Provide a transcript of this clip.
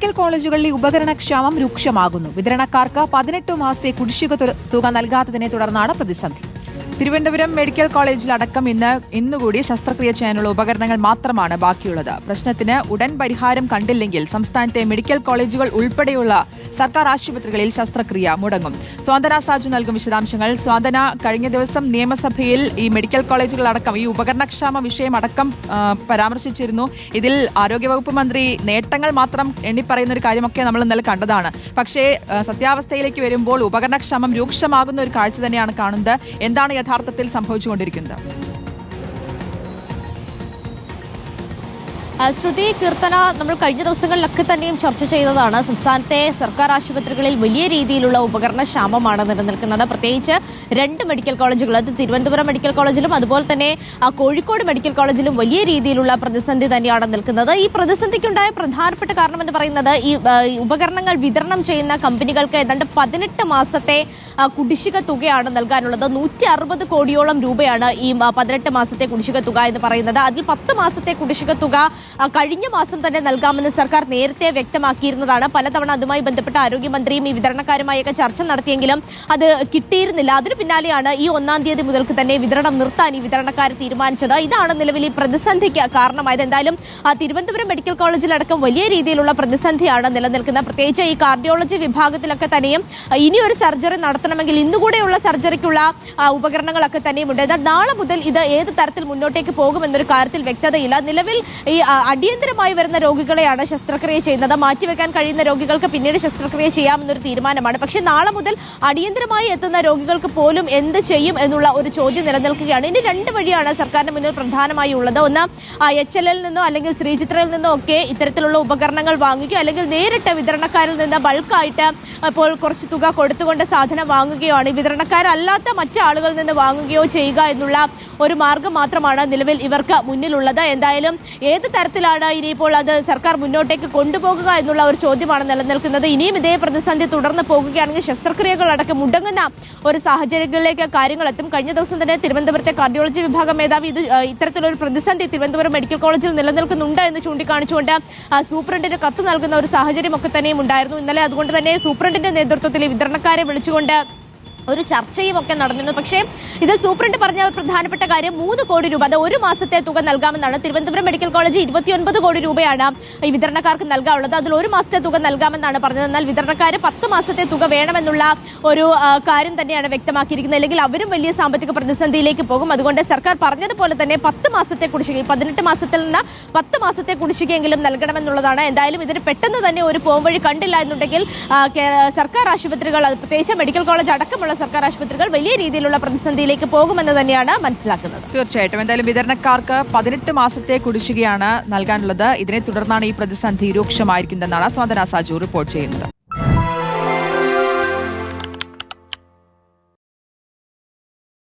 Medical കോളേജുകളിലെ ഉപകരണക്ഷാമം രൂക്ഷമാകുന്നു. വിതരണക്കാർക്ക് പതിനെട്ട് മാസത്തെ കുടിശ്ശിക തുക- നൽകാത്തതിനെ തുടർന്നാണ് പ്രതിസന്ധി. തിരുവനന്തപുരം മെഡിക്കൽ കോളേജിലടക്കം ഇന്ന് ഇന്നുകൂടി ശസ്ത്രക്രിയ ചെയ്യാനുള്ള ഉപകരണങ്ങൾ മാത്രമാണ് ബാക്കിയുള്ളത്. പ്രശ്നത്തിന് ഉടൻ പരിഹാരം കണ്ടില്ലെങ്കിൽ സംസ്ഥാനത്തെ മെഡിക്കൽ കോളേജുകൾ ഉൾപ്പെടെയുള്ള സർക്കാർ ആശുപത്രികളിൽ ശസ്ത്രക്രിയ മുടങ്ങും. സ്വാതന സാജു നൽകും വിശദാംശങ്ങൾ. സ്വാതന കഴിഞ്ഞ ദിവസം നിയമസഭയിൽ ഈ മെഡിക്കൽ കോളേജുകളടക്കം ഈ ഉപകരണക്ഷാമ വിഷയം അടക്കം പരാമർശിച്ചിരുന്നു. ഇതിൽ ആരോഗ്യവകുപ്പ് മന്ത്രി നേട്ടങ്ങൾ മാത്രം എണ്ണിപ്പറയുന്ന ഒരു കാര്യമൊക്കെ നമ്മൾ ഇന്നലെ കണ്ടതാണ്. പക്ഷേ സത്യാവസ്ഥയിലേക്ക് വരുമ്പോൾ ഉപകരണക്ഷാമം രൂക്ഷമാകുന്ന ഒരു കാഴ്ച തന്നെയാണ് കാണുന്നത്. എന്താണ് യഥാർത്ഥത്തിൽ സംഭവിച്ചുകൊണ്ടിരിക്കുന്നത്. ശ്രുതി കീർത്തന നമ്മൾ കഴിഞ്ഞ ദിവസങ്ങളിലൊക്കെ തന്നെയും ചർച്ച ചെയ്തതാണ്. സംസ്ഥാനത്തെ സർക്കാർ ആശുപത്രികളിൽ വലിയ രീതിയിലുള്ള ഉപകരണ ക്ഷാമമാണ് നിലനിൽക്കുന്നത്. പ്രത്യേകിച്ച് രണ്ട് മെഡിക്കൽ കോളേജുകൾ അത് തിരുവനന്തപുരം മെഡിക്കൽ കോളേജിലും അതുപോലെ തന്നെ കോഴിക്കോട് മെഡിക്കൽ കോളേജിലും വലിയ രീതിയിലുള്ള പ്രതിസന്ധി തന്നെയാണ് നിൽക്കുന്നത്. ഈ പ്രതിസന്ധിക്കുണ്ടായ പ്രധാനപ്പെട്ട കാരണം എന്ന് പറയുന്നത് ഈ ഉപകരണങ്ങൾ വിതരണം ചെയ്യുന്ന കമ്പനികൾക്ക് ഏതാണ്ട് പതിനെട്ട് മാസത്തെ കുടിശ്ശിക തുകയാണ് നൽകാനുള്ളത്. നൂറ്റി അറുപത് കോടിയോളം രൂപയാണ് ഈ പതിനെട്ട് മാസത്തെ കുടിശ്ശിക തുക എന്ന് പറയുന്നത്. അതിൽ പത്ത് മാസത്തെ കുടിശ്ശിക തുക കഴിഞ്ഞ മാസം തന്നെ നൽകാമെന്ന് സർക്കാർ നേരത്തെ വ്യക്തമാക്കിയിരുന്നതാണ്. പലതവണ അതുമായി ബന്ധപ്പെട്ട ആരോഗ്യമന്ത്രിയും ഈ വിതരണക്കാരുമായൊക്കെ ചർച്ച നടത്തിയെങ്കിലും അത് കിട്ടിയിരുന്നില്ല. അതിന് പിന്നാലെയാണ് ഈ ഒന്നാം തീയതി മുതൽക്ക് തന്നെ വിതരണം നിർത്താൻ ഈ വിതരണക്കാർ തീരുമാനിച്ചത്. ഇതാണ് നിലവിൽ ഈ പ്രതിസന്ധിക്ക് കാരണമായത്. എന്തായാലും തിരുവനന്തപുരം മെഡിക്കൽ കോളേജിലടക്കം വലിയ രീതിയിലുള്ള പ്രതിസന്ധിയാണ് നിലനിൽക്കുന്നത്. പ്രത്യേകിച്ച് ഈ കാർഡിയോളജി വിഭാഗത്തിലൊക്കെ തന്നെയും ഇനി ഇനിയൊരു സർജറി നടത്തണമെങ്കിൽ ഇന്നുകൂടെയുള്ള സർജറിക്കുള്ള ഉപകരണങ്ങളൊക്കെ തന്നെയും ഉണ്ട് എന്നാൽ നാളെ മുതൽ ഇത് ഏത് തരത്തിൽ മുന്നോട്ടേക്ക് പോകുമെന്നൊരു കാര്യത്തിൽ വ്യക്തതയില്ല. നിലവിൽ ഈ അടിയന്തരമായി വരുന്ന രോഗികളെയാണ് ശസ്ത്രക്രിയ ചെയ്യുന്നത്. മാറ്റിവെക്കാൻ കഴിയുന്ന രോഗികൾക്ക് പിന്നീട് ശസ്ത്രക്രിയ ചെയ്യാമെന്നൊരു തീരുമാനമാണ്. പക്ഷേ നാളെ മുതൽ അടിയന്തരമായി എത്തുന്ന രോഗികൾക്ക് പോലും എന്ത് ചെയ്യും എന്നുള്ള ഒരു ചോദ്യം നിലനിൽക്കുകയാണ്. ഇനി രണ്ട് വഴിയാണ് സർക്കാരിന് മുന്നിൽ പ്രധാനമായി ഉള്ളത്. ഒന്ന് എച്ച് എൽ നിന്നോ അല്ലെങ്കിൽ ശ്രീചിത്രയിൽ നിന്നോ ഒക്കെ ഇത്തരത്തിലുള്ള ഉപകരണങ്ങൾ വാങ്ങുകയോ അല്ലെങ്കിൽ നേരിട്ട് വിതരണക്കാരിൽ നിന്ന് ബൾക്കായിട്ട് ഇപ്പോൾ കുറച്ച് തുക കൊടുത്തുകൊണ്ട് സാധനം വാങ്ങുകയോ ആണ് വിതരണക്കാരല്ലാത്ത മറ്റാളുകളിൽ നിന്ന് വാങ്ങുകയോ ചെയ്യുക എന്നുള്ള ഒരു മാർഗം മാത്രമാണ് നിലവിൽ ഇവർക്ക് മുന്നിലുള്ളത്. എന്തായാലും ഏത് തരത്തിലാണ് ഇനിയിപ്പോൾ അത് സർക്കാർ മുന്നോട്ടേക്ക് കൊണ്ടുപോകുക എന്നുള്ള ഒരു ചോദ്യമാണ് നിലനിൽക്കുന്നത്. ഇനിയും ഇതേ പ്രതിസന്ധി തുടർന്ന് പോകുകയാണെങ്കിൽ ശസ്ത്രക്രിയകൾ അടക്കം മുടങ്ങുന്ന ഒരു സാഹചര്യങ്ങളിലേക്ക് കാര്യങ്ങൾ എത്തും. കഴിഞ്ഞ ദിവസം തന്നെ തിരുവനന്തപുരത്തെ കാർഡിയോളജി വിഭാഗം മേധാവി ഇത് ഇത്തരത്തിലൊരു പ്രതിസന്ധി തിരുവനന്തപുരം മെഡിക്കൽ കോളേജിൽ നിലനിൽക്കുന്നുണ്ട് എന്ന് ചൂണ്ടിക്കാണിച്ചുകൊണ്ട് സൂപ്രണ്ടിന് കത്ത് നൽകുന്ന ഒരു സാഹചര്യം ഒക്കെ തന്നെയും ഉണ്ടായിരുന്നു. ഇന്നലെ അതുകൊണ്ട് തന്നെ സൂപ്രണ്ടിന്റെ നേതൃത്വത്തിൽ വിതരണക്കാരെ വിളിച്ചുകൊണ്ട് ഒരു ചർച്ചയും ഒക്കെ നടന്നിരുന്നു. പക്ഷേ ഇതിൽ സൂപ്രണ്ട് പറഞ്ഞ പ്രധാനപ്പെട്ട കാര്യം മൂന്ന് കോടി രൂപ അത് ഒരു മാസത്തെ തുക നൽകാമെന്നാണ്. തിരുവനന്തപുരം മെഡിക്കൽ കോളേജ് ഇരുപത്തിയൊൻപത് കോടി രൂപയാണ് ഈ വിതരണക്കാർക്ക് നൽകാനുള്ളത്. അതിൽ ഒരു മാസത്തെ തുക നൽകാമെന്നാണ് പറഞ്ഞത്. എന്നാൽ വിതരണക്കാർ പത്ത് മാസത്തെ തുക വേണമെന്നുള്ള ഒരു കാര്യം തന്നെയാണ് വ്യക്തമാക്കിയിരിക്കുന്നത്. അല്ലെങ്കിൽ അവരും വലിയ സാമ്പത്തിക പ്രതിസന്ധിയിലേക്ക് പോകും. അതുകൊണ്ട് സർക്കാർ പറഞ്ഞതുപോലെ തന്നെ പത്ത് മാസത്തെ കുടിശ്ശിക പതിനെട്ട് മാസത്തിൽ നിന്ന് പത്ത് മാസത്തെ കുടിശ്ശികയെങ്കിലും നൽകണമെന്നുള്ളതാണ്. എന്തായാലും ഇതിന് പെട്ടെന്ന് തന്നെ ഒരു പോംവഴി കണ്ടില്ല എന്നുണ്ടെങ്കിൽ സർക്കാർ ആശുപത്രികൾ പ്രത്യേകിച്ച് മെഡിക്കൽ കോളേജ് അടക്കമുള്ള സർക്കാർ ആശുപത്രികൾ വലിയ രീതിയിലുള്ള പ്രതിസന്ധിയിലേക്ക് പോകുമെന്ന് തന്നെയാണ് മനസ്സിലാക്കുന്നത്. തീർച്ചയായിട്ടും. എന്തായാലും വിതരണക്കാർക്ക് പതിനെട്ട് മാസത്തെ കുടിശ്ശികയാണ് നൽകാനുള്ളത്. ഇതിനെ തുടർന്നാണ് ഈ പ്രതിസന്ധി രൂക്ഷമായിരിക്കുന്നതെന്നാണ് സ്വാതന സാജു റിപ്പോർട്ട് ചെയ്യുന്നത്.